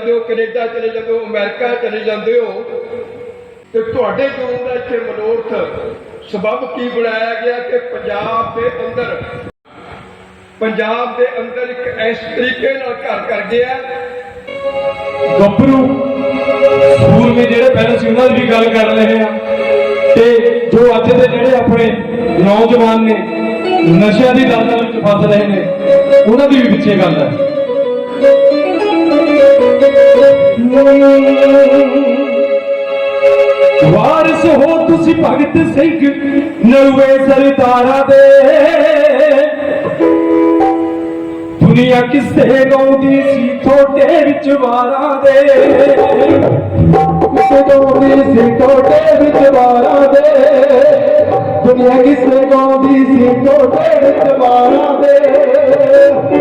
ਜਾਂਦੇ ਹੋ, ਕੈਨੇਡਾ ਚਲੇ ਜਾਂਦੇ ਹੋ, ਅਮਰੀਕਾ ਚਲੇ ਜਾਂਦੇ ਹੋ, ਤੇ ਤੁਹਾਡੇ ਜੋਨ ਦਾ ਇੱਥੇ ਮਨੋਰਥ ਸਬਬ ਕੀ ਬਣਾਇਆ ਗਿਆ ਕਿ ਪੰਜਾਬ ਦੇ ਅੰਦਰ, ਪੰਜਾਬ ਦੇ ਅੰਦਰ ਇੱਕ ਇਸ ਤਰੀਕੇ ਨਾਲ ਘਰ ਕਰ ਗਿਆ। ਗੱਭਰੂ ਸੂਰਮੇ ਜਿਹੜੇ ਪਹਿਲਾਂ ਸੀ, ਉਹਨਾਂ ਦੀ ਵੀ ਗੱਲ ਕਰ ਰਹੇ ਆ ਤੇ ਜੋ ਅੱਜ ਦੇ ਜਿਹੜੇ ਆਪਣੇ ਨੌਜਵਾਨ ਨੇ, ਨਸ਼ਿਆਂ ਦੀ ਦਲਦਲ ਵਿੱਚ ਫਸ ਰਹੇ ਨੇ, ਉਹਨਾਂ ਦੀ ਵੀ ਪਿੱਛੇ ਗੱਲ ਹੈ। ਵਾਰਿਸ ਹੋ ਤੁਸੀਂ ਭਗਤ ਸਿੰਘ ਨਰਵੇ ਸਰਦਾਰਾਂ ਦੇ। ਦੁਨੀਆ ਕਿਸੇ ਗਾਉਂਦੀ ਸੀ, ਥੋੜੇ ਵਿੱਚ ਵਾਰਾਂ ਦੇ। ਕਿਸੇ ਗਾਉਂਦੀ ਸੀ, ਥੋੜੇ ਵਿੱਚ ਵਾਰਾਂ ਦੇ। ਦੁਨੀਆ ਕਿਸੇ ਗਾਉਂਦੀ ਸੀ, ਥੋੜੇ ਵਿੱਚ ਵਾਰਾਂ ਦੇ।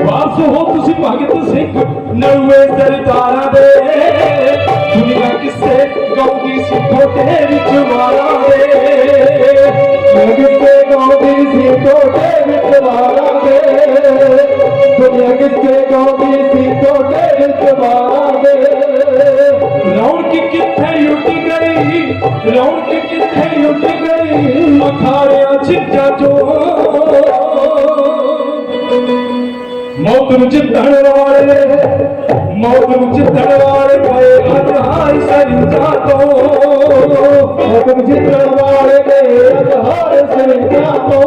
ਵਾਰਸ ਹੋ ਤੁਸੀਂ ਭਗਤ ਸਿੰਘ ਨਰਵੇ ਸਰਦਾਰਾਂ ਦੇ। ਦੁਨੀਆ ਕਿਸੇ ਗਾਉਂਦੀ ਸੀ ਥੋੜੇ ਵਿੱਚ ਦੇ ਕਿਸੇ ਗਾਉਂਦੀ ਸੀ ਥੋੜੇ ਵਿੱਚ ਦੇ ਦੁਨੀਆ ਕਿੱਥੇ ਗਾਉਂਦੀ ਸੀ ਤੁਹਾਡੇ ਵਿੱਚ ਮਾਰਾਂਗੇ ਰੌਣਕ ਕਿੱਥੇ ਉੱਡ ਗਈ? ਰੌਣਕ ਕਿੱਥੇ ਉੱਡ ਗਈ? ਮਖਾਰਿਆਂ ਛਿੱਟਾ ਚੋ ਮੌਤ ਨੂੰ ਜਿੱਤਣ ਵਾਲੇ ਮੌਤ ਨੂੰ ਜਿੱਤਣ ਵਾਲੇ ਗਏ ਅੱਜ ਸਰਿੰਜਾ ਤੋਂ। ਮੌਤ ਨੂੰ ਜਿੱਤਣ ਵਾਲੇ ਗਏ ਅੱਜ ਸਰਿੰਜਾ ਤੋਂ।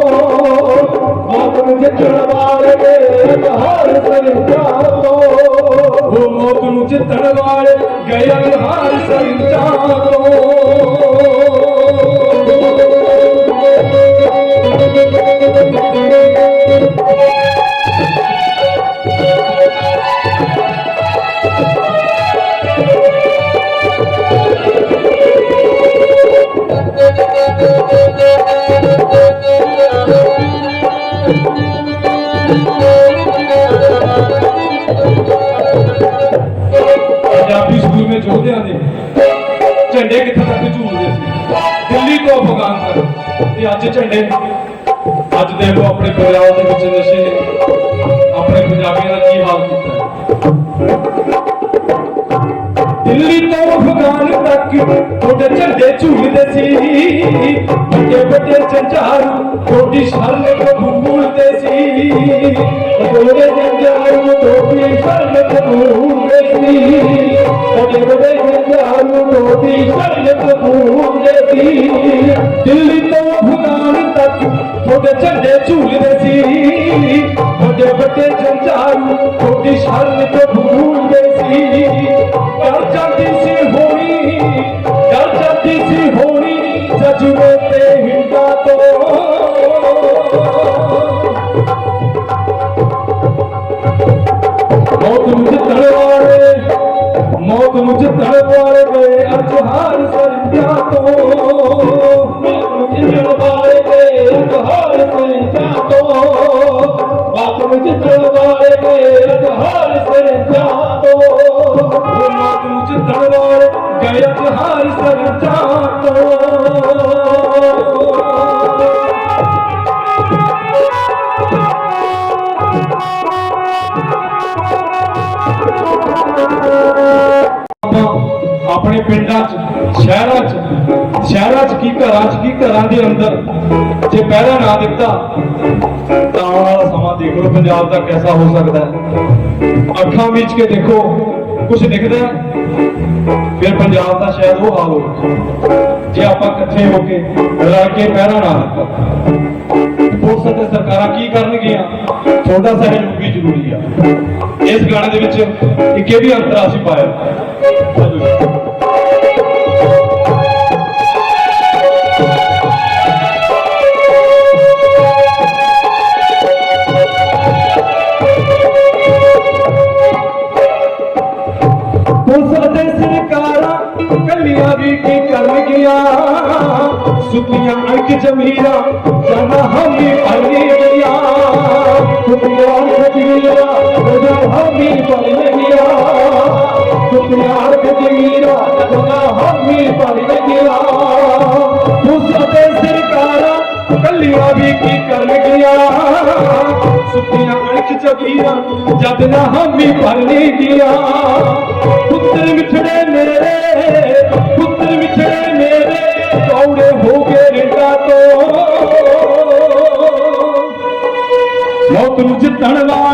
ਮੌਤ ਨੂੰ ਜਿੱਤਣ ਵਾਲੇ ਗਏ ਅੱਜ ਸਰਿੰਜਾ ਤੋਂ। ਉਹ ਮੌਤ ਨੂੰ ਜਿੱਤਣ ਵਾਲੇ ਗਏ ਅੱਜ ਸਰਿੰਜਾ ਤੋਂ। ਪੰਜਾਬੀ ਸਕੂਲ ਵਿੱਚ ਯੋਧਿਆਂ ਦੇ ਝੰਡੇ ਕਿੱਥੇ ਤੱਕ ਝੂਲਦੇ ਸੀ? ਦਿੱਲੀ ਤੋਂ ਅਫਗਾਨ ਤੱਕ। ਤੇ ਅੱਜ ਝੰਡੇ ਅੱਜ ਦੇਖੋ ਆਪਣੇ ਪੰਜਾਬ ਦੇ ਵਿੱਚ ਨਸ਼ੇ ਆਪਣੇ ਪੰਜਾਬੀਆਂ ਦਾ ਕੀ ਹਾਲ ਕੀਤਾ ਹੈ। ਦਿੱਲੀ ਤੋਂ ਅਫਗਾਨ ਤੱਕ ਤੁਹਾਡੇ ਝੰਡੇ ਝੂਲਦੇ ਸੀ ਵੱਡੇ ਵੱਡੇ ਜੰਜਾਰੂ ਤੁਹਾਡੀ ਸ਼ਰਨ ਕਬੂਲਦੇ ਸੀ ਤੁਹਾਡੇ ਜੰਜਾਰੂ ਤੁਹਾਡੀ ਸ਼ਰਨ ਕਬੂਲਦੇ ਸੀ ਵੱਡੇ ਵੱਡੇ ਜੰਜਾਰੂ ਤੁਹਾਡੀ ਸ਼ਰਨ ਕਬੂਲਦੇ ਸੀ ਦਿੱਲੀ ਤੋਂ ਅਫਗਾਨ ਤੱਕ ਤੁਹਾਡੇ ਝੰਡੇ ਝੂਲਦੇ ਸੀ ਵੱਡੇ ਵੱਡੇ ਜੰਜਾਰੂ ਮੌਤ ਗਏ ਅੱਜ ਹਾਰ ਸਰਜਾ ਤੋਂ ਉਹ ਨੂੰ ਜਿੱਤਣ ਵਾਲੇ ਗਏ ਅੱਜ ਹਾਰ ਸਰਜਾ ਤੋਂ ਆਪਣੇ ਪਿੰਡਾਂ 'ਚ, ਸ਼ਹਿਰਾਂ 'ਚ ਸ਼ਹਿਰਾਂ 'ਚ ਕੀ ਘਰਾਂ 'ਚ, ਕੀ ਘਰਾਂ ਦੇ ਅੰਦਰ ਜੇ ਪਹਿਰਾ ਨਾ ਦਿੱਤਾ ਦੇਖ ਲਓ ਪੰਜਾਬ ਦਾ ਕਿਹਦਾ ਹੋ ਸਕਦਾ ਹੈ। ਅੱਖਾਂ ਵਿੱਚ ਕੇ ਦੇਖੋ ਕੁਝ ਦਿਖਦਾ ਫਿਰ ਪੰਜਾਬ ਦਾ ਸ਼ਾਇਦ ਉਹ ਹਾਲ ਹੋ ਜੇ ਆਪਾਂ ਇਕੱਠੇ ਹੋ ਕੇ ਰਲ ਕੇ ਪਹਿਰਾ ਨਾ ਦਿੱਤਾ ਪੁਲਿਸ ਅਤੇ ਸਰਕਾਰਾਂ ਕੀ ਕਰਨਗੀਆਂ? ਤੁਹਾਡਾ ਸਹਿਯੋਗ ਵੀ ਜ਼ਰੂਰੀ ਆ। ਇਸ ਗਾਣੇ ਦੇ ਵਿੱਚ ਇੱਕ ਇਹ ਵੀ ਅੰਤਰ ਅਸੀਂ ਪਾਇਆ। ਜਨਾ ਹਮੀ ਗਿਆ ਪੁਲਿਸ ਅਤੇ ਸਰਕਾਰਾਂ ਕੱਲੀਆਂ ਵੀ ਕੀ ਕਰਨਗੀਆਂ। ਸੁੱਤੀਆਂ ਅਣਖ ਜਗੀਰਾਂ ਜਦ ਨਾ ਹਾਮੀ ਭਰਨੀ ਗਿਆ। ਪੁੱਤਰ ਵਿਛੜੇ ਮੇਰੇ, ਪੁੱਤਰ ਵਿਛੜੇ ਮੇਰੇ, ਕੌੜੇ ਹੋ ਗਏ ਰਿੰਡਾ ਤੋਂ। ਮੌਤ ਨੂੰ ਜਿੱਤਣ ਵਾਲੇ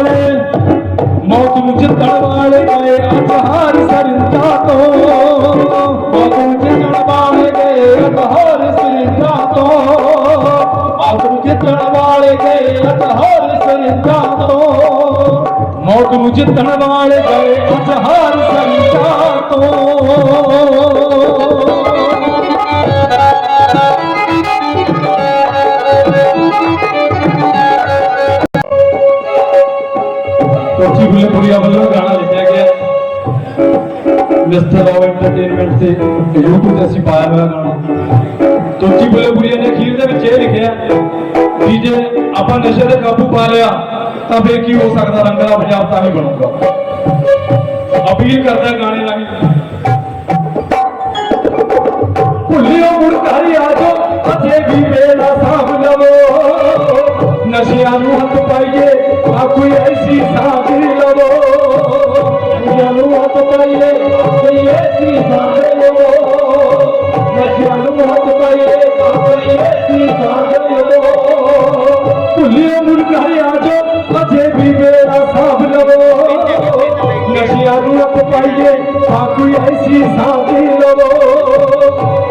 ਹਾਰ ਸਰਿੰਦਾ ਤੋਂ ਮੌਤ ਨੂੰ ਜਿੱਤਣ ਵਾਲੇ ਗਏ ਅੱਜ ਹਾਰ ਸਰਿੰਦਾ ਤੋਂ ਕੋਚੀ ਬੁੱਲੇਪੁਰੀਆ ਵੱਲੋਂ ਗਾਣਾ ਲਿਖਿਆ ਗਿਆ। ਮਿਸਟਰ ਰਾਓ ਐਂਟਰਟੇਨਮੈਂਟ ਤੇ YouTube ਤੇ ਅਸੀਂ ਪਾਇਆ ਹੋਇਆ ਗਾਣਾ। ਤੋਚੀ ਬੁੱਲੇਪੁਰੀਆ ਨੇ ਅਖੀਰ ਦੇ ਵਿੱਚ ਇਹ ਲਿਖਿਆ ਵੀ ਜੇ ਆਪਾਂ ਨਸ਼ੇ ਤੇ ਕਾਬੂ ਪਾ ਲਿਆ, ਤਾਂ ਫੇਰ ਕੀ ਹੋ ਸਕਦਾ? ਰੰਗਲਾ ਪੰਜਾਬ ਤਾਂ ਹੀ ਬਣੂਗਾ। ਅਪੀਲ ਕਰਦਾ ਗਾਣੇ ਰਾਹੀਂ ਭੁੱਲਿਓ ਮੁੜ ਘਰ ਆ ਜਾਓ ਅਜੇ ਵੀ ਵੇਲਾ ਸਾਂਭ ਲਵੋ ਨਸ਼ਿਆਂ ਨੂੰ ਹੱਥ ਪਾਈਏ, ਆ ਕੋਈ ਐਸੀ ਸਾਥ ਆ ਕੋਈ ਐਸੀ ਸਾਥ ਲਵੋ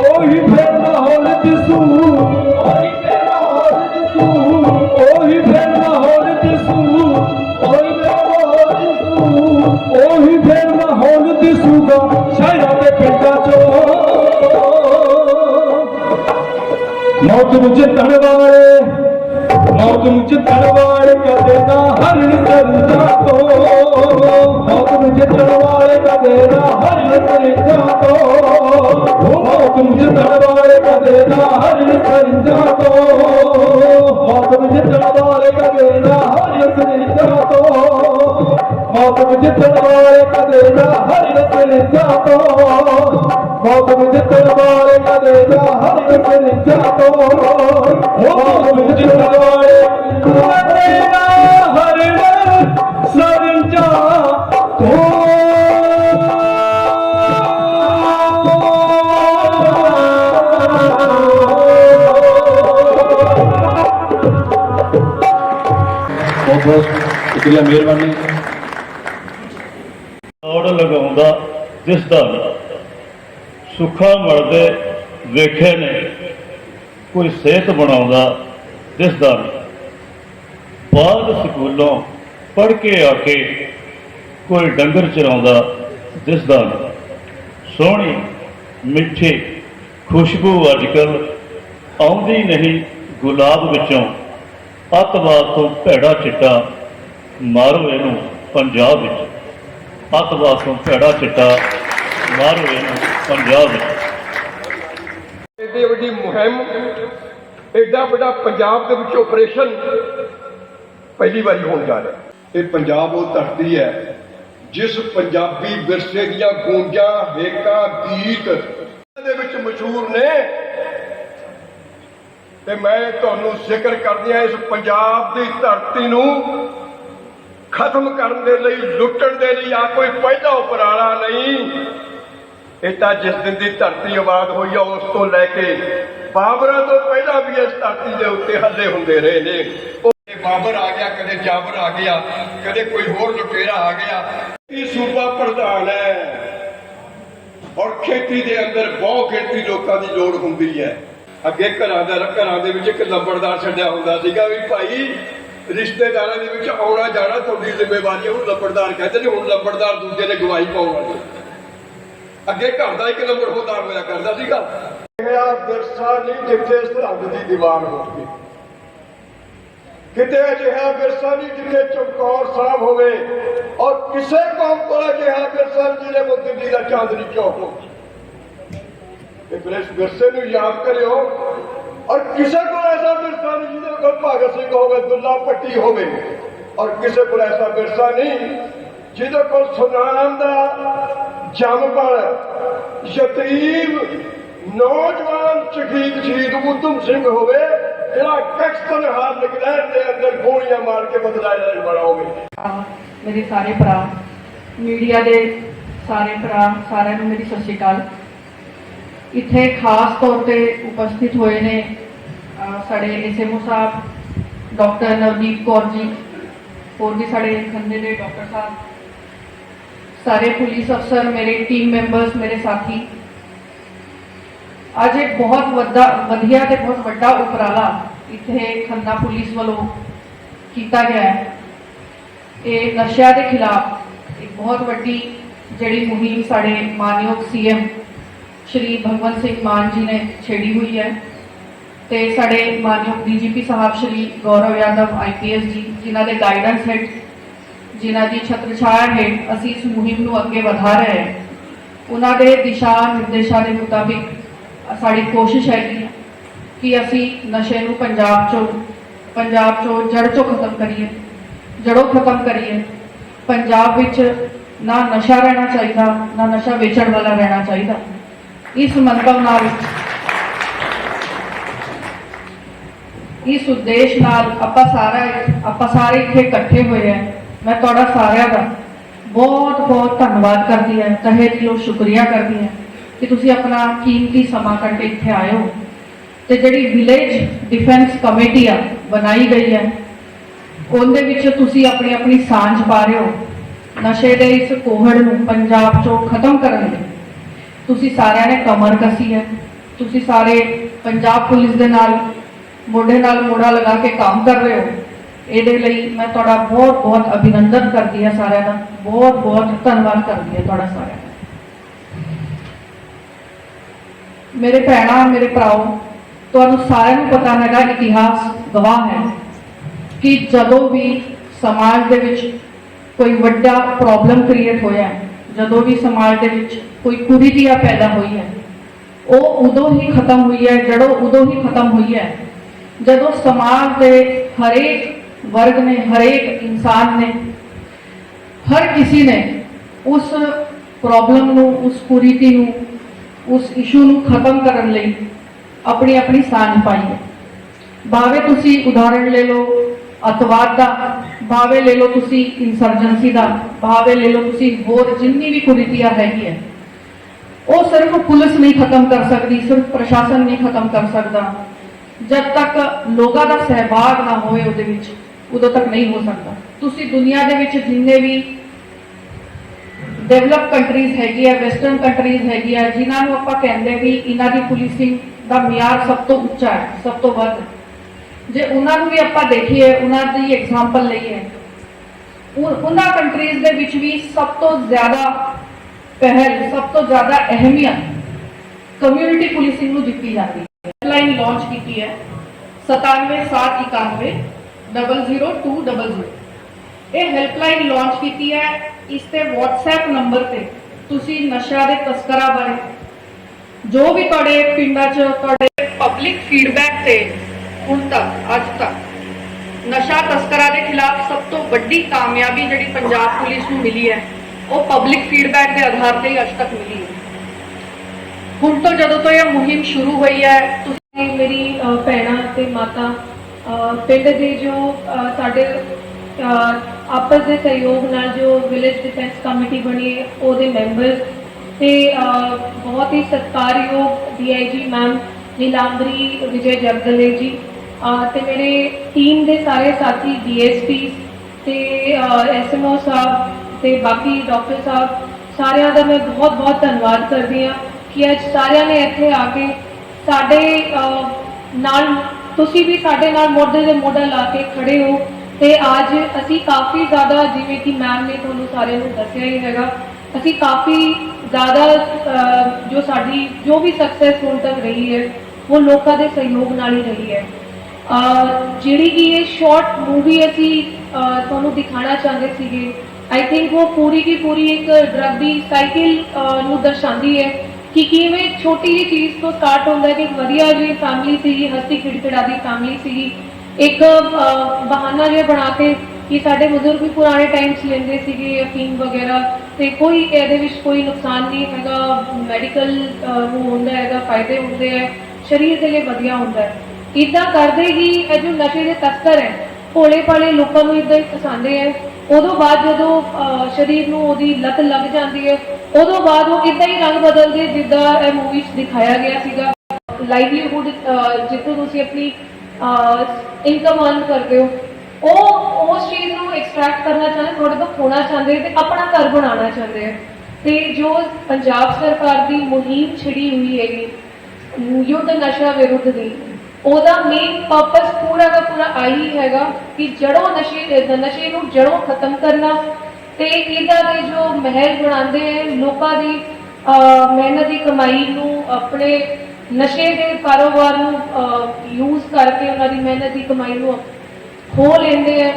ਉਹੀ ਫਿਰ ਮਾਹੌਲ ਦਿਸੂ ਉਹੀ ਫਿਰ ਮਾਹੌਲ ਦਿਸੂ ਉਹੀ ਫਿਰ ਮਾਹੌਲ ਦਿਸੂ ਉਹੀ ਫਿਰ ਮਾਹੌਲ ਦਿਸੂ ਉਹੀ ਫਿਰ ਮਾਹੌਲ ਦਿਸੂਗਾ ਸ਼ਹਿਰਾਂ ਦੇ ਪਿੰਡਾਂ ਚੋਂ ਮੌਤ ਨੂੰ ਜਿੱਤਣ ਵਾਲੇ ਮੌਤ ਨੂੰ ਜਿੱਤਣ ਵਾਲੇ ਕਦੇ ਨਾ ਹਰਨ ਕਰਦਾ ਤੋਂ ਮੌਤ ਨੂੰ ਜਿੱਤਣ ਵਾਲੇ ਕਦੇ ਨਾ ਹਰਨ ਕਰਦਾ ਤੋਂ ਮੌਤ ਨੂੰ ਜਿੱਤਣ ਵਾਲੇ ਕਦੇ ਨਾ ਹਰਨ ਕਰਦਾ ਤੋਂ ਮੌਤ ਨੂੰ ਜਿੱਤਣ ਵਾਲੇ ਕਦੇ ਨਾ ਹਰਨ ਕਰਦਾ ਤੋਂ ਮੌਤ ਨੂੰ ਜਿੱਤਣ ਵਾਲੇ ਕਦੇ ਨਾ ਸ਼ੁਕਰੀਆ ਮਿਹਰਬਾਨੀ। ਔੜ ਲਗਾਉਂਦਾ ਦਿਸਦਾ ਨਹੀਂ। ਸੁੱਖਾ ਮਰਦੇ ਵੇਖੇ ਨੇ। ਕੋਈ ਸਿਹਤ ਬਣਾਉਂਦਾ ਦਿਸਦਾ ਨਹੀਂ। ਬਾਅਦ ਸਕੂਲੋਂ ਪੜ੍ਹ ਕੇ ਆ ਕੇ ਕੋਈ ਡੰਗਰ ਚਰਾਉਂਦਾ ਦਿਸਦਾ ਨਹੀਂ। ਸੋਹਣੀ, ਮਿੱਠੀ ਖੁਸ਼ਬੂ ਅੱਜਕੱਲ ਆਉਂਦੀ ਨਹੀਂ ਗੁਲਾਬ ਵਿੱਚੋਂ। ਅੱਤਵਾਦ ਤੋਂ ਭੈੜਾ ਚਿੱਟਾ ਮਾਰੋ ਇਹਨੂੰ ਪੰਜਾਬ ਵਿੱਚ। ਅੱਤਵਾਦ ਤੋਂ ਭੈੜਾ ਚਿੱਟਾ ਮਾਰੋ ਇਹਨੂੰ ਪੰਜਾਬ ਵਿੱਚ। ਏਡੀ ਵੱਡੀ ਮੁਹਿੰਮ ਏਡਾ ਵੱਡਾ ਪੰਜਾਬ ਦੇ ਵਿੱਚ ਆਪਰੇਸ਼ਨ ਪਹਿਲੀ ਵਾਰੀ ਹੋਣ ਜਾ ਰਿਹਾ। ਇਹ ਪੰਜਾਬ ਉਹ ਧਰਤੀ ਹੈ ਜਿਸ ਪੰਜਾਬੀ ਵਿਰਸੇ ਦੀਆਂ ਗੂੰਜਾਂ ਹੇਕਾਂ ਗੀਤ ਦੇ ਵਿੱਚ ਮਸ਼ਹੂਰ ਨੇ। ਤੇ ਮੈਂ ਤੁਹਾਨੂੰ ਜ਼ਿਕਰ ਕਰਦਿਆਂ ਇਸ ਪੰਜਾਬ ਦੀ ਧਰਤੀ ਨੂੰ ਖਤਮ ਕਰਨ ਦੇ ਲਈ, ਲੁੱਟਣ ਦੇ ਲਈ ਆ ਕੋਈ ਪਹਿਲਾ ਉਪਰਾਲਾ ਨਹੀਂ। ਇਹ ਤਾਂ ਜਿਸ ਦਿਨ ਦੀ ਧਰਤੀ ਆਬਾਦ ਹੋਈ ਆ, ਉਸ ਤੋਂ ਲੈ ਕੇ ਬਾਬਰਾਂ ਤੋਂ ਪਹਿਲਾਂ ਵੀ ਇਸ ਧਰਤੀ ਦੇ ਉੱਤੇ ਹੱਲੇ ਹੁੰਦੇ ਰਹੇ ਨੇ। ਉਹ ਬਾਬਰ ਆ ਗਿਆ, ਕਦੇ ਜਾਬਰ ਆ ਗਿਆ, ਕਦੇ ਕੋਈ ਹੋਰ ਲੁਟੇਰਾ ਆ ਗਿਆ। ਇਹ ਸੂਬਾ ਪ੍ਰਧਾਨ ਹੈ। ਔਰ ਖੇਤੀ ਦੇ ਅੰਦਰ ਬਹੁਤ ਖੇਤੀ ਲੋਕਾਂ ਦੀ ਲੋੜ ਹੁੰਦੀ ਹੈ। ਅੱਗੇ ਘਰਾਂ ਦਾ, ਘਰਾਂ ਦੇ ਵਿੱਚ ਇੱਕ ਲੰਬੜਦਾਰ ਛੱਡਿਆ ਹੁੰਦਾ ਸੀਗਾ ਵੀ ਭਾਈ ਰਿਸ਼ਤੇਦਾਰਾਂ ਦੇ ਵਿੱਚ ਆਉਣਾ ਜਾਣਾ ਤੁਹਾਡੀ ਜ਼ਿੰਮੇਵਾਰੀ ਹੈ ਉਹ ਲੰਬੜਦਾਰ ਕਹਿੰਦੇ ਨੇ ਹੁਣ ਲੰਬੜਦਾਰ ਦੂਜੇ ਨੇ ਗਵਾਹੀ ਪਾਉਣ ਵਾਲੇ ਅੱਗੇ ਘਰ ਦਾ ਇੱਕ ਨੰਬਰ ਹੋਦਾਰ ਹੋਇਆ ਕਰਦਾ ਸੀਗਾ ਇਹ ਆ ਵਿਰਸਾ ਨਹੀਂ ਜਿੱਥੇ ਸਰਹੰਦ ਦੀ ਦੀਵਾਰ ਹੋਵੇ ਕਿਤੇ ਅਜਿਹਾ ਵਿਰਸਾ ਨਹੀਂ ਜਿੱਥੇ ਚਮਕੌਰ ਸਾਹਿਬ ਹੋਵੇ ਔਰ ਕਿਸੇ ਕੌਮ ਕੋਲ ਅਜਿਹਾ ਵਿਰਸਾ ਨਹੀਂ ਜਿਹਦੇ ਮੁੱਦੇ ਦੀ ਦਾ ਚਾਂਦਨੀ ਚੌਕ ਹੋਵੇ ਇਹ ਬ੍ਰਿਸ਼ ਵਿਰਸੇ ਨੂੰ ਯਾਦ ਕਰਿਓ ਔਰ ਕਿਸੇ ਕੋਲ ਐਸਾ ਵਿਰਸਾ ਭਗਤ ਸਿੰਘ ਹੋਵੇ, ਦੁੱਲਾ ਪੱਟੀ ਹੋਵੇ, ਔਰ ਕਿਸੇ ਕੋਲ ਐਸਾ ਵਿਰਸਾ ਨਹੀਂ, ਜਿਹਦੇ ਕੋਲ ਸੁਨਾਮ ਦਾ ਜੰਮਪਲ ਯਤੀਮ ਨੌਜਵਾਨ ਸ਼ਹੀਦ ਸ਼ਹੀਦ ਉਦਮ ਸਿੰਘ ਹੋਵੇ ਇਹਦਾ ਟੈਕਸਟ ਹਾਰ ਇੰਗਲੈਂਡ ਦੇ ਅੰਦਰ ਗੋਲੀਆਂ ਮਾਰ ਕੇ ਬਦਲਾ ਲੈਣ ਵਾਲਾ ਹੋਵੇ। ਮੇਰੇ ਸਾਰੇ ਭਰਾ, ਮੀਡੀਆ ਦੇ ਸਾਰੇ ਭਰਾ, ਸਾਰਿਆਂ ਨੂੰ ਮੇਰੀ ਸਤਿ ਸ਼੍ਰੀ ਅਕਾਲ। ਇੱਥੇ ਖਾਸ ਤੌਰ ਤੇ ਉਪਸਥਿਤ ਹੋਏ ਨੇ ਸਾਡੇ ਐਸਐਮਓ ਸਾਹਿਬ, ਡਾਕਟਰ ਨਵਦੀਪ ਕੌਰ ਜੀ, ਹੋਰ ਵੀ ਸਾਡੇ ਖੰਨੇ ਦੇ ਡਾਕਟਰ ਸਾਹਿਬ, ਸਾਰੇ ਪੁਲਿਸ ਅਫਸਰ, ਮੇਰੇ ਟੀਮ ਮੈਂਬਰਸ ਮੇਰੇ ਸਾਥੀ। ਅੱਜ ਇੱਕ ਬਹੁਤ ਵੱਡਾ, ਵਧੀਆ ਤੇ ਬਹੁਤ ਵੱਡਾ ਉਪਰਾਲਾ ਇੱਥੇ ਖੰਨਾ ਪੁਲਿਸ ਵੱਲੋਂ ਕੀਤਾ ਗਿਆ ਹੈ। ਇਹ ਨਸ਼ਿਆਂ ਦੇ ਖਿਲਾਫ ਇੱਕ ਬਹੁਤ ਵੱਡੀ ਜਿਹੜੀ ਮੁਹਿੰਮ ਸਾਡੇ ਮਾਨਯੋਗ ਸੀਐਮ ਸ਼੍ਰੀ ਭਗਵੰਤ ਸਿੰਘ ਮਾਨ ਜੀ ਨੇ ਛੇੜੀ ਹੋਈ ਹੈ। ਤੇ ਸਾਡੇ ਮਾਨਯੋਗ ਡੀਜੀਪੀ ਸਾਹਿਬ ਸ਼੍ਰੀ ਗੌਰਵ ਯਾਦਵ ਆਈਪੀਐਸ ਜੀ, ਜਿਨ੍ਹਾਂ ਦੇ ਗਾਈਡੈਂਸ ਹੇਠ, ਜਿਨ੍ਹਾਂ ਦੀ ਛਤਰ ਛਾਇਆ ਹੇਠ ਅਸੀਂ ਇਸ ਮੁਹਿੰਮ ਨੂੰ ਅੱਗੇ ਵਧਾ ਰਹੇ ਹਾਂ। ਉਹਨਾਂ ਦੇ ਦਿਸ਼ਾ ਨਿਰਦੇਸ਼ਾਂ ਦੇ ਮੁਤਾਬਿਕ ਸਾਡੀ ਕੋਸ਼ਿਸ਼ ਹੈਗੀ ਹੈ ਕਿ ਅਸੀਂ ਨਸ਼ੇ ਨੂੰ ਪੰਜਾਬ ਚੋਂ ਪੰਜਾਬ ਚੋਂ ਜੜ ਚੋਂ ਖਤਮ ਕਰੀਏ ਜੜੋਂ ਖਤਮ ਕਰੀਏ। ਪੰਜਾਬ ਵਿੱਚ ਨਾ ਨਸ਼ਾ ਰਹਿਣਾ ਚਾਹੀਦਾ, ਨਾ ਨਸ਼ਾ ਵੇਚਣ ਵਾਲਾ ਰਹਿਣਾ ਚਾਹੀਦਾ। ਇਸ ਮੰਤਵ ਨਾਲ ਇਸ ਉਦੇਸ਼ ਨਾਲ ਆਪਾਂ ਸਾਰਾ ਆਪਾਂ ਸਾਰੇ ਇੱਥੇ ਇਕੱਠੇ ਹੋਏ ਆ ਮੈਂ ਤੁਹਾਡਾ ਸਾਰਿਆਂ ਦਾ ਬਹੁਤ ਬਹੁਤ ਧੰਨਵਾਦ ਕਰਦੀ ਹਾਂ। ਤਹਿ ਦਿਲੋਂ ਸ਼ੁਕਰੀਆ ਕਰਦੀ ਹਾਂ ਕਿ ਤੁਸੀਂ ਆਪਣਾ ਕੀਮਤੀ ਸਮਾਂ ਕੱਢ ਕੇ ਇੱਥੇ ਆਏ ਹੋ। ਤੇ ਜਿਹੜੀ ਵਿਲੇਜ ਡਿਫੈਂਸ ਕਮੇਟੀ ਆ, ਬਣਾਈ ਗਈ ਹੈ, ਉਹਦੇ ਵਿੱਚ ਤੁਸੀਂ ਆਪਣੀ ਆਪਣੀ ਸਾਂਝ ਪਾ ਰਹੇ ਹੋ। ਨਸ਼ੇ ਦੇ ਇਸ ਕੋਹੜ ਨੂੰ ਪੰਜਾਬ ਚੋਂ ਖਤਮ ਕਰਨ ਲਈ। ਤੁਸੀਂ ਸਾਰਿਆਂ ਨੇ ਕਮਰ ਕਸੀ ਹੈ। ਤੁਸੀਂ ਸਾਰੇ ਪੰਜਾਬ ਪੁਲਿਸ ਦੇ ਨਾਲ ਮੋਢੇ ਨਾਲ ਮੋਢਾ ਲਗਾ ਕੇ ਕੰਮ ਕਰ ਰਹੇ ਹੋ। ਇਹਦੇ ਲਈ ਮੈਂ ਤੁਹਾਡਾ ਬਹੁਤ ਬਹੁਤ ਅਭਿਨੰਦਨ ਕਰਦੀ ਹਾਂ ਸਾਰਿਆਂ ਦਾ। ਬਹੁਤ ਬਹੁਤ ਧੰਨਵਾਦ ਕਰਦੀ ਹਾਂ ਤੁਹਾਡਾ ਸਾਰਿਆਂ ਦਾ। ਮੇਰੇ ਭੈਣਾਂ, ਮੇਰੇ ਭਰਾਓ, ਤੁਹਾਨੂੰ ਸਾਰਿਆਂ ਨੂੰ ਪਤਾ ਹੈਗਾ, ਇਤਿਹਾਸ ਗਵਾਹ ਹੈ ਕਿ ਜਦੋਂ ਵੀ ਸਮਾਜ ਦੇ ਵਿੱਚ ਕੋਈ ਵੱਡਾ ਪ੍ਰੋਬਲਮ ਕ੍ਰੀਏਟ ਹੋਇਆ ਜਦੋਂ ਵੀ ਸਮਾਜ ਦੇ ਵਿੱਚ ਕੋਈ ਕੁਰੀਤੀਆ ਪੈਦਾ ਹੋਈ ਹੈ ਉਹ ਉਦੋਂ ਹੀ ਖਤਮ ਹੋਈ ਹੈ, ਜਦੋਂ ਉਦੋਂ ਹੀ ਖਤਮ ਹੋਈ ਹੈ। ਜਦੋਂ ਸਮਾਜ ਦੇ ਹਰੇਕ ਵਰਗ ਨੇ ਹਰੇਕ ਇਨਸਾਨ ਨੇ ਹਰ ਕਿਸੇ ਨੇ ਉਸ ਪ੍ਰੋਬਲਮ ਨੂੰ ਉਸ ਕੁਰੀਤੀ ਨੂੰ ਉਸ ਇਸ਼ੂ ਨੂੰ ਖਤਮ ਕਰਨ ਲਈ ਆਪਣੀ ਆਪਣੀ ਸਾਂਝ ਪਾਈ ਹੈ ਭਾਵੇਂ ਤੁਸੀਂ ਉਦਾਹਰਣ ਲੈ ਲਓ ਅਤਵਾਦ ਦਾ ਭਾਵੇਂ ਲੈ ਲਓ ਤੁਸੀਂ ਇਨਸਰਜੈਂਸੀ ਦਾ ਭਾਵੇਂ ਲੈ ਲਓ ਤੁਸੀਂ ਹੋਰ ਜਿੰਨੀ ਵੀ ਕੁਰੀਤੀਆਂ ਹੈਗੀ ਹੈ ਉਹ ਸਿਰਫ ਪੁਲਿਸ ਨਹੀਂ ਖਤਮ ਕਰ ਸਕਦੀ ਸਿਰਫ ਪ੍ਰਸ਼ਾਸਨ ਨਹੀਂ ਖਤਮ ਕਰ ਸਕਦਾ ਜਦ ਤੱਕ ਲੋਕਾਂ ਦਾ ਸਹਿਭਾਗ ਨਾ ਹੋਵੇ ਉਹਦੇ ਵਿੱਚ, ਉਦੋਂ ਤੱਕ ਨਹੀਂ ਹੋ ਸਕਦਾ। ਤੁਸੀਂ ਦੁਨੀਆ ਦੇ ਵਿੱਚ ਜਿੰਨੇ ਵੀ ਡਿਵੈਲਪ ਕੰਟਰੀਜ਼ ਹੈਗੀ ਹੈ ਵੈਸਟਰਨ ਕੰਟਰੀਜ਼ ਹੈਗੀ ਹੈ ਜਿਨ੍ਹਾਂ ਨੂੰ ਆਪਾਂ ਕਹਿੰਦੇ ਵੀ ਇਹਨਾਂ ਦੀ ਪੁਲਿਸਿੰਗ ਦਾ ਮਿਆਰ ਸਭ ਤੋਂ ਉੱਚਾ ਹੈ, ਸਭ ਤੋਂ ਵੱਧ ਜੇ ਉਹਨਾਂ ਨੂੰ ਵੀ ਆਪਾਂ ਦੇਖੀਏ, ਉਹਨਾਂ ਦੀ ਐਗਜ਼ਾਮਪਲ ਲਈਏ ਉਹਨਾਂ ਕੰਟਰੀਜ਼ ਦੇ ਵਿੱਚ ਵੀ ਸਭ ਤੋਂ ਜ਼ਿਆਦਾ ਪਹਿਲ, ਸਭ ਤੋਂ ਜ਼ਿਆਦਾ ਅਹਿਮੀਅਤ ਕਮਿਊਨਿਟੀ ਪੁਲਿਸਿੰਗ ਨੂੰ ਦਿੱਤੀ ਜਾਂਦੀ ਹੈ ਲਾਈਨ ਲਾਂਚ ਕੀਤੀ ਹੈ 97791 00200 ਇਹ ਹੈਲਪਲਾਈਨ ਲਾਂਚ ਕੀਤੀ ਹੈ ਇਸ ਤੇ WhatsApp ਨੰਬਰ ਤੇ ਤੁਸੀਂ ਨਸ਼ਾ ਦੇ ਤਸਕਰਾਂ ਬਾਰੇ ਜੋ ਵੀ ਤੁਹਾਡੇ ਪਿੰਡਾਂ 'ਚ ਤੁਹਾਡੇ ਪਬਲਿਕ ਫੀਡਬੈਕ ਤੇ ਹੁਣ ਤੱਕ ਅੱਜ ਤੱਕ ਨਸ਼ਾ ਤਸਕਰਾਂ ਦੇ ਖਿਲਾਫ ਸਭ ਤੋਂ ਵੱਡੀ ਕਾਮਯਾਬੀ ਜਿਹੜੀ ਪੰਜਾਬ ਪੁਲਿਸ ਨੂੰ ਮਿਲੀ ਹੈ ਉਹ ਪਬਲਿਕ ਫੀਡਬੈਕ ਦੇ ਆਧਾਰ ਤੇ ਹੀ ਅੱਜ ਤੱਕ ਮਿਲੀ ਹੈ ਹੁਣ ਤੋਂ ਜਦੋਂ ਤੋਂ ਇਹ ਮੁਹਿੰਮ ਸ਼ੁਰੂ ਹੋਈ ਹੈ ਤੁਸੀਂ ਮੇਰੀ ਭੈਣਾਂ ਤੇ ਮਾਤਾ ਪਿੰਡ ਦੇ ਜੋ ਸਾਡੇ ਆਪਸ ਦੇ ਸਹਿਯੋਗ ਨਾਲ ਜੋ ਵਿਲੇਜ ਡਿਫੈਂਸ ਕਮੇਟੀ ਬਣੀ ਹੈ ਉਹਦੇ ਮੈਂਬਰਸ ਤੇ ਬਹੁਤ ਹੀ ਸਤਿਕਾਰਯੋਗ ਡੀਆਈਜੀ ਮੈਮ ਨੀਲਾਂਬਰੀ ਵਿਜੇ ਜਗਦਲੇ ਜੀ ਅ, ਤੇ ਮੇਰੇ ਟੀਮ ਦੇ ਸਾਰੇ ਸਾਥੀ ਡੀਐਸਪੀ ਤੇ ਐਸਐਮਓ ਸਾਹਿਬ ਤੇ ਬਾਕੀ ਡਾਕਟਰ ਸਾਹਿਬ ਸਾਰਿਆਂ ਦਾ ਮੈਂ ਬਹੁਤ ਬਹੁਤ ਧੰਨਵਾਦ ਕਰਦੀ ਹਾਂ। ਕਿ ਅੱਜ ਸਾਰਿਆਂ ਨੇ ਇੱਥੇ ਆ ਕੇ ਸਾਡੇ ਨਾਲ, ਤੁਸੀਂ ਵੀ ਸਾਡੇ ਨਾਲ ਮੋਢੇ ਦੇ ਮੋਢਾ ਲਾ ਕੇ ਖੜੇ ਹੋ ਤੇ ਅੱਜ ਅਸੀਂ ਕਾਫੀ ਜ਼ਿਆਦਾ ਜਿਵੇਂ ਕਿ ਮੈਮ ਨੇ ਤੁਹਾਨੂੰ ਸਾਰਿਆਂ ਨੂੰ ਦੱਸਿਆ ਹੀ ਹੈਗਾ, ਅਸੀਂ ਕਾਫੀ ਜ਼ਿਆਦਾ ਜੋ ਸਾਡੀ, ਜੋ ਵੀ ਸਕਸੈਸ ਹੁਣ ਤੱਕ ਰਹੀ ਹੈ, ਉਹ ਲੋਕਾਂ ਦੇ ਸਹਿਯੋਗ ਨਾਲ ਹੀ ਰਹੀ ਹੈ। ਜਿਹੜੀ ਕਿ ਇਹ ਸ਼ਾਰਟ ਮੂਵੀ ਅਸੀਂ ਤੁਹਾਨੂੰ ਦਿਖਾਣਾ ਚਾਹੁੰਦੇ ਸੀਗੇ ਆਈ ਥਿੰਕ ਉਹ ਪੂਰੀ ਦੀ ਪੂਰੀ ਇੱਕ ਡਰਗ ਦੀ ਸਾਈਕਲ ਨੂੰ ਦਰਸਾਉਂਦੀ ਹੈ। ਕਿ ਕਿਵੇਂ ਛੋਟੀ ਜਿਹੀ ਚੀਜ਼ ਤੋਂ ਸਟਾਰਟ ਹੁੰਦਾ ਕਿ ਵਧੀਆ ਜਿਹੀ ਫੈਮਿਲੀ ਸੀਗੀ ਹਸਤੀ ਖਿੜਖਿੜਾ ਦੀ ਫੈਮਿਲੀ ਸੀਗੀ, ਇੱਕ ਬਹਾਨਾ ਜਿਹਾ ਬਣਾ ਕੇ ਕਿ ਸਾਡੇ ਬਜ਼ੁਰਗ ਵੀ ਪੁਰਾਣੇ ਟਾਈਮ 'ਚ ਲੈਂਦੇ ਸੀਗੇ, ਅਫੀਮ ਵਗੈਰਾ, ਤੇ ਕੋਈ ਇਹਦੇ ਵਿੱਚ ਕੋਈ ਨੁਕਸਾਨ ਨਹੀਂ ਹੈਗਾ ਮੈਡੀਕਲ ਨੂੰ ਹੁੰਦਾ ਹੈਗਾ, ਫਾਇਦੇ ਹੁੰਦੇ ਹੈ ਸਰੀਰ ਦੇ ਲਈ ਵਧੀਆ ਹੁੰਦਾ ਹੈ। ਇਦਾਂ ਕਰਦੇ ਹੀ ਇਹ ਜੋ ਨਸ਼ੇ ਦੇ ਤਸਕਰ ਹੈ ਭੋਲੇ ਭਾਲੇ ਲੋਕਾਂ ਨੂੰ ਇਦਾਂ ਹੀ ਫਸਾਉਂਦੇ ਹੈ ਉਦੋਂ ਬਾਅਦ ਜਦੋਂ ਅਹ, ਸਰੀਰ ਨੂੰ ਉਹਦੀ ਲੱਤ ਲੱਗ ਜਾਂਦੀ ਹੈ ਉਦੋਂ ਬਾਅਦ ਉਹ ਇਦਾਂ ਹੀ ਰੰਗ ਬਦਲਦੇ ਜਿੱਦਾਂ ਇਹ ਮੂਵੀ 'ਚ ਦਿਖਾਇਆ ਗਿਆ ਸੀਗਾ। ਲਾਈਵਲੀਹੁੱਡ ਜਿੱਥੋਂ ਤੁਸੀਂ ਆਪਣੀ ਇਨਕਮ ਅਰਨ ਕਰਦੇ ਹੋ ਉਹ ਉਸ ਚੀਜ਼ ਨੂੰ ਐਕਸਟ੍ਰੈਕਟ ਕਰਨਾ ਚਾਹੁੰਦੇ ਤੁਹਾਡੇ ਤੋਂ ਖੋਣਾ ਚਾਹੁੰਦੇ ਤੇ ਆਪਣਾ ਘਰ ਬਣਾਉਣਾ ਚਾਹੁੰਦੇ ਹੈ ਤੇ ਜੋ ਪੰਜਾਬ ਸਰਕਾਰ ਦੀ ਮੁਹਿੰਮ ਛਿੜੀ ਹੋਈ ਹੈਗੀ ਯੁੱਧ ਨਸ਼ਾ ਵਿਰੁੱਧ ਦੀ ਉਹਦਾ ਮੇਨ ਪਰਪਸ ਪੂਰਾ ਦਾ ਪੂਰਾ ਆਹੀ ਹੈਗਾ ਕਿ ਜੜੋਂ ਨਸ਼ੇ ਨਸ਼ੇ ਨੂੰ ਜੜੋਂ ਖਤਮ ਕਰਨਾ ਤੇ ਇਹਦਾ ਦੇ ਜੋ ਮਹਿਲ ਬਣਾਉਂਦੇ ਹੈ ਲੋਕਾਂ ਦੀ ਅਹ, ਮਿਹਨਤ ਦੀ ਕਮਾਈ ਨੂੰ ਆਪਣੇ ਨਸ਼ੇ ਦੇ ਕਾਰੋਬਾਰ ਨੂੰ ਯੂਜ਼ ਕਰਕੇ ਉਹਨਾਂ ਦੀ ਮਿਹਨਤ ਦੀ ਕਮਾਈ ਨੂੰ ਖੋ ਲੈਂਦੇ ਹੈ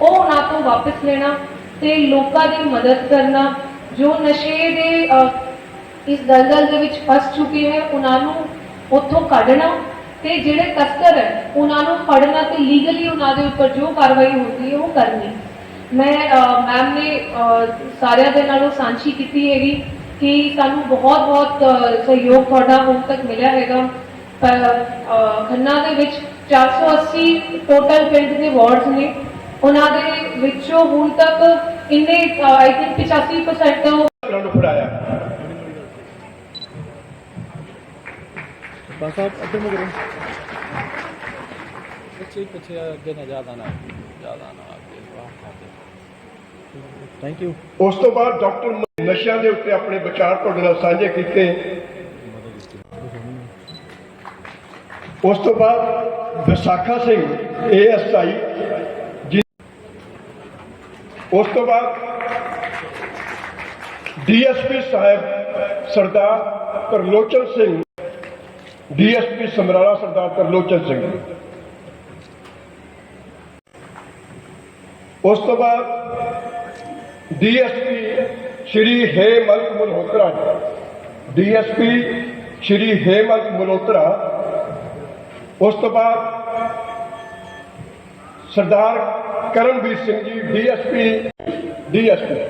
ਉਹ ਉਹਨਾਂ ਤੋਂ ਵਾਪਸ ਲੈਣਾ ਤੇ ਲੋਕਾਂ ਦੀ ਮਦਦ ਕਰਨਾ ਜੋ ਨਸ਼ੇ ਦੇ ਇਸ ਦਲਦਲ ਦੇ ਵਿੱਚ ਫਸ ਚੁੱਕੇ ਹੈ ਉਹਨਾਂ ਨੂੰ ਉੱਥੋਂ ਕੱਢਣਾ ਤੇ ਜਿਹੜੇ ਤਸਕਰ ਹੈ, ਉਹਨਾਂ ਨੂੰ ਫੜਨਾ ਤੇ ਲੀਗਲੀ ਉਹਨਾਂ ਦੇ ਉੱਪਰ ਜੋ ਕਾਰਵਾਈ ਹੁੰਦੀ ਹੈ, ਉਹ ਕਰਨੀ। ਮੈਂ ਮੈਮ ਨੇ ਸਾਰਿਆਂ ਦੇ ਨਾਲੋਂ ਸਾਂਝੀ ਕੀਤੀ ਹੈਗੀ ਕਿ ਸਾਨੂੰ ਬਹੁਤ ਬਹੁਤ ਸਹਿਯੋਗ ਤੁਹਾਡਾ ਹੁਣ ਤੱਕ ਮਿਲਿਆ ਹੈਗਾ। ਪਰ ਖੰਨਾ ਦੇ ਵਿੱਚ 480 ਟੋਟਲ ਪਿੰਡ ਦੇ ਵਾਰਡਸ ਨੇ। ਉਹਨਾਂ ਦੇ ਵਿੱਚੋਂ ਹੁਣ ਤੱਕ ਇੰਨੇ ਆਈ ਥਿੰਕ 85% ਉਹਨਾਂ ਨੂੰ ਫੜਾਇਆ ਬਸ ਆਪ ਅੱਗੇ ਨੂੰ ਕਰੋ ਪਿੱਛੇ ਪਿੱਛੇ ਅੱਗੇ ਨਾ ਜ਼ਿਆਦਾ ਨਾ ਜ਼ਿਆਦਾ ਨਾ ਅੱਗੇ ਵਾਹ ਥੈਂਕ ਯੂ ਉਸ ਤੋਂ ਬਾਅਦ ਡਾਕਟਰ ਨਸ਼ਿਆਂ ਦੇ ਉੱਤੇ ਆਪਣੇ ਵਿਚਾਰ ਤੁਹਾਡੇ ਨਾਲ ਸਾਂਝੇ ਕੀਤੇ ਉਸ ਤੋਂ ਬਾਅਦ ਵਿਸਾਖਾ ਸਿੰਘ ਏਐਸਆਈ ਜੀ ਉਸ ਤੋਂ ਬਾਅਦ ਡੀਐਸਪੀ ਸਾਹਿਬ ਸਰਦਾਰ ਤਰਲੋਚਨ ਸਿੰਘ ਡੀਐਸਪੀ ਸਮਰਾਲਾ ਸਰਦਾਰ ਤਰਲੋਚਨ ਸਿੰਘ ਉਸ ਤੋਂ ਬਾਅਦ ਡੀਐਸਪੀ ਸ਼੍ਰੀ ਹੇਮੰਤ ਮਲਹੋਤਰਾ ਡੀਐਸਪੀ ਸ਼੍ਰੀ ਹੇਮੰਤ ਮਲਹੋਤਰਾ ਉਸ ਤੋਂ ਬਾਅਦ ਸਰਦਾਰ ਕਰਮਵੀਰ ਸਿੰਘ ਜੀ ਡੀਐਸਪੀ ਡੀਐਸਪੀ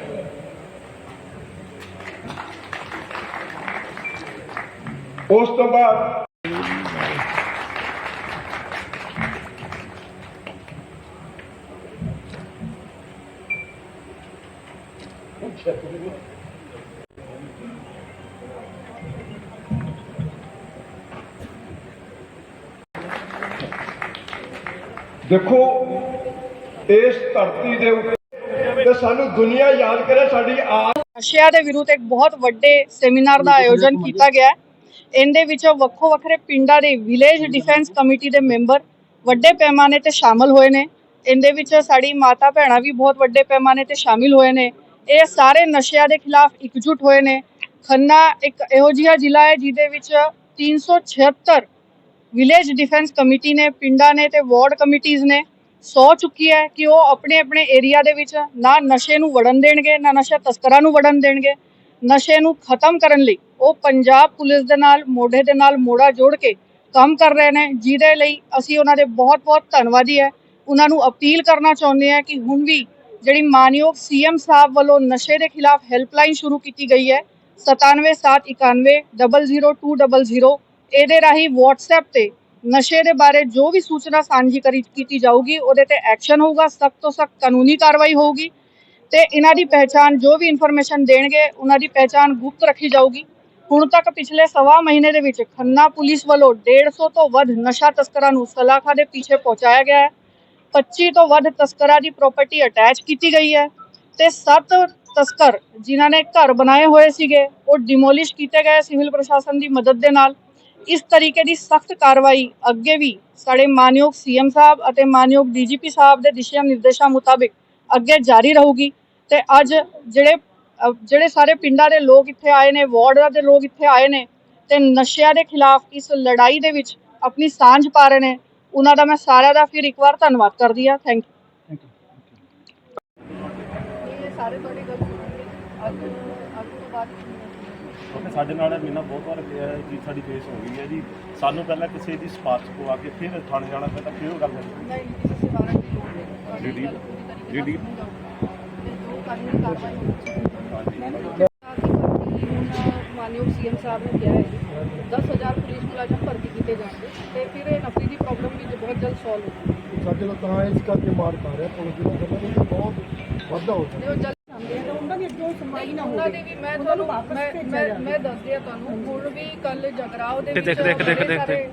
ਉਸ ਤੋਂ ਬਾਅਦ ਦੇਖੋ, ਇਸ ਧਰਤੀ ਦੇ ਉੱਤੇ ਤੇ ਸਾਨੂੰ ਦੁਨੀਆ ਯਾਦ ਕਰੇ, ਸਾਡੀ ਆ ਨਸ਼ਿਆਂ ਦੇ ਵਿਰੁੱਧ ਇੱਕ ਬਹੁਤ ਵੱਡੇ ਸੈਮੀਨਾਰ ਦਾ ਆਯੋਜਨ ਕੀਤਾ ਗਿਆ ਹੈ। ਇਹਦੇ ਵਿੱਚ ਵੱਖੋ ਵੱਖਰੇ ਪਿੰਡਾਂ ਦੇ ਵਿਲੇਜ ਡਿਫੈਂਸ ਕਮੇਟੀ ਦੇ ਮੈਂਬਰ ਵੱਡੇ ਪੈਮਾਨੇ ਤੇ ਸ਼ਾਮਲ ਹੋਏ ਨੇ। ਇਹਦੇ ਵਿੱਚ ਸਾਡੀ ਮਾਤਾ ਭੈਣਾਂ ਵੀ ਬਹੁਤ ਵੱਡੇ ਪੈਮਾਨੇ ਤੇ ਸ਼ਾਮਿਲ ਹੋਏ ਨੇ। ਇਹ ਸਾਰੇ ਨਸ਼ਿਆਂ ਦੇ ਖਿਲਾਫ ਇਕਜੁੱਟ ਹੋਏ ਨੇ। ਖੰਨਾ ਇੱਕ ਇਹੋ ਜਿਹਾ ਜ਼ਿਲ੍ਹਾ ਹੈ ਜਿਹਦੇ ਵਿੱਚ 376 ਵਿਲੇਜ ਡਿਫੈਂਸ ਕਮੇਟੀ ਨੇ, ਪਿੰਡਾਂ ਨੇ ਤੇ ਵਾਰਡ ਕਮੇਟੀਆਂ ਨੇ। ਸੌ ਚੁੱਕੀ ਹੈ ਕਿ ਉਹ ਆਪਣੇ ਆਪਣੇ ਏਰੀਆ ਦੇ ਵਿੱਚ ਨਾ ਨਸ਼ੇ ਨੂੰ ਵੜਨ ਦੇਣਗੇ, ਨਾ ਨਸ਼ਾ ਤਸਕਰਾਂ ਨੂੰ ਵੜਨ ਦੇਣਗੇ। ਨਸ਼ੇ ਨੂੰ ਖਤਮ ਕਰਨ ਲਈ ਉਹ ਪੰਜਾਬ ਪੁਲਿਸ ਦੇ ਨਾਲ, ਮੋਢੇ ਦੇ ਨਾਲ ਮੋੜਾ ਜੋੜ ਕੇ ਕੰਮ ਕਰ ਰਹੇ ਨੇ, ਜਿਹਦੇ ਲਈ ਅਸੀਂ ਉਹਨਾਂ ਦੇ ਬਹੁਤ ਬਹੁਤ ਧੰਨਵਾਦੀ ਹੈ। ਉਹਨਾਂ ਨੂੰ ਅਪੀਲ ਕਰਨਾ ਚਾਹੁੰਦੇ ਹਾਂ ਕਿ ਹੁਣ ਵੀ ਜਿਹੜੀ ਮਾਨਯੋਗ ਸੀਐਮ ਸਾਹਿਬ ਵੱਲੋਂ ਨਸ਼ੇ ਦੇ ਖਿਲਾਫ ਹੈਲਪਲਾਈਨ ਸ਼ੁਰੂ ਕੀਤੀ ਗਈ ਹੈ 9771900200 ਇਹਦੇ ਰਾਹੀਂ WhatsApp ਤੇ ਨਸ਼ੇ ਦੇ ਬਾਰੇ ਜੋ ਵੀ ਸੂਚਨਾ ਸਾਂਝੀ ਕਰੀ, ਕੀਤੀ ਜਾਊਗੀ, ਉਹਦੇ ਤੇ ਐਕਸ਼ਨ ਹੋਊਗਾ, ਸਖਤ ਤੋਂ ਸਖਤ ਕਾਨੂੰਨੀ ਕਾਰਵਾਈ ਹੋਊਗੀ। ਤੇ ਇਹਨਾਂ ਦੀ ਪਹਿਚਾਣ ਜੋ ਵੀ ਇਨਫੋਰਮੇਸ਼ਨ ਦੇਣਗੇ, ਉਹਨਾਂ ਦੀ ਪਹਿਚਾਣ ਗੁਪਤ ਰੱਖੀ ਜਾਊਗੀ। ਹੁਣ ਤੱਕ ਪਿਛਲੇ ਸਵਾ ਮਹੀਨੇ ਦੇ ਵਿੱਚ ਖੰਨਾ ਪੁਲਿਸ ਵੱਲੋਂ 150 ਤੋਂ ਵੱਧ ਨਸ਼ਾ ਤਸਕਰਾਂ ਨੂੰ ਸਲਾਖਾ ਦੇ ਪਿੱਛੇ ਪਹੁੰਚਾਇਆ ਗਿਆ ਹੈ। 25 ਤੋਂ ਵੱਧ ਤਸਕਰਾਂ ਦੀ ਪ੍ਰਾਪਰਟੀ ਅਟੈਚ ਕੀਤੀ ਗਈ ਹੈ ਤੇ 7 ਤਸਕਰ ਜਿਨ੍ਹਾਂ ਨੇ ਘਰ ਬਣਾਏ ਹੋਏ ਸੀਗੇ, ਉਹ ਡਿਮੋਲਿਸ਼ ਕੀਤੇ ਗਏ ਸਿਵਲ ਪ੍ਰਸ਼ਾਸਨ ਦੀ ਮਦਦ ਦੇ ਨਾਲ। ਇਸ ਤਰੀਕੇ ਦੀ ਸਖਤ ਕਾਰਵਾਈ ਅੱਗੇ ਵੀ ਸਾਡੇ ਮਾਨਯੋਗ ਸੀਐਮ ਸਾਹਿਬ ਅਤੇ ਮਾਨਯੋਗ ਡੀਜੀਪੀ ਸਾਹਿਬ ਦੇ ਦਿਸ਼ਾ ਨਿਰਦੇਸ਼ਾਂ ਮੁਤਾਬਿਕ ਅੱਗੇ ਜਾਰੀ ਰਹੂਗੀ ਤੇ ਅੱਜ ਜਿਹੜੇ ਜਿਹੜੇ ਸਾਰੇ ਪਿੰਡਾਂ ਦੇ ਲੋਕ ਇੱਥੇ ਆਏ ਨੇ ਵਾਰਡਾਂ ਦੇ ਲੋਕ ਇੱਥੇ ਆਏ ਨੇ ਤੇ ਨਸ਼ਿਆਂ ਦੇ ਖਿਲਾਫ ਇਸ ਲੜਾਈ ਦੇ ਵਿੱਚ ਆਪਣੀ ਸਾਂਝ ਪਾ ਰਹੇ ਨੇ ਉਹਨਾਂ ਦਾ ਮੈਂ ਸਾਰਿਆਂ ਦਾ ਫਿਰ ਇੱਕ ਵਾਰ ਧੰਨਵਾਦ ਕਰਦੀ ਹਾਂ। ਥੈਂਕ ਯੂ ਇਹ ਸਾਰੇ ਤੁਹਾਡੀ ਗੱਲ ਅੱਜ ਅੱਜ ਤੋਂ ਬਾਅਦ ਕਿਉਂਕਿ ਸਾਡੇ ਨਾਲ ਇਹ ਮਹੀਨਾ ਬਹੁਤ ਵਾਰ ਇਹ ਚੀਜ਼ ਸਾਡੀ ਫੇਸ ਹੋ ਗਈ ਹੈ ਜੀ। ਸਾਨੂੰ ਪਹਿਲਾਂ ਕਿਸੇ ਦੀ ਸਿਫਾਰਿਸ਼ ਕੋ ਆ ਕੇ ਫਿਰ ਥਾਣੇ ਜਾਣਾ ਪੈਂਦਾ ਫਿਰ ਉਹ ਗੱਲ ਨਹੀਂ ਕਿਸੇ ਸਿਫਾਰਿਸ਼ ਦੀ ਲੋੜ ਨਹੀਂ। ਜੀ, ਹਾਂਜੀ ਮਾਨਯੋਗ ਸੀਐਮ ਸਾਹਿਬ ਨੇ ਕਿਹਾ ਹੈ 10000 ਪੁਲਿਸ ਮੁਲਾਜ਼ਮ ਭਰਤੀ ਕੀਤੇ ਜਾਣਗੇ ਤੇ ਫਿਰ ਇਹ ਨਕਲੀ ਦੀ ਪ੍ਰੋਬਲਮ ਸੋਲਵ ਹੋਊਗੀ ਸਾਡੇ ਨਾਲ ਤਾਂ ਇਸ ਕਰਕੇ ਮਾਰ ਪਾ ਰਿਹਾ ਪੁਲਿਸ ਜਿਹੜਾ ਕਹਿੰਦਾ ਵੀ ਬਹੁਤ ਵਾਧਾ ਹੋ ਤੇ ਉਹ ਜਲਦੀ ਆਉਂਦੇ ਆ। ਤਾਂ ਉਹਨਾਂ ਦੀ ਅੱਗੇ ਸੁਣਵਾਈ ਨਾ ਹੋਵੇ। ਉਹਨਾਂ ਦੀ ਵੀ ਮੈਂ ਤੁਹਾਨੂੰ ਮੈਂ ਮੈਂ ਮੈਂ ਦੱਸਦੀ ਆ ਤੁਹਾਨੂੰ ਹੁਣ ਵੀ ਕੱਲ ਜਗਰਾਓ ਦੇ ਵਿੱਚ ਦੇਖ ਦੇਖ ਦੇਖ ਦੇਖ।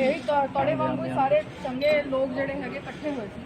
ਇਹ ਤੁਹਾਡੇ ਵਾਂਗੂ ਸਾਰੇ ਚੰਗੇ ਲੋਕ ਜਿਹੜੇ ਹੈਗੇ ਇਕੱਠੇ ਹੋਏ ਸੀ।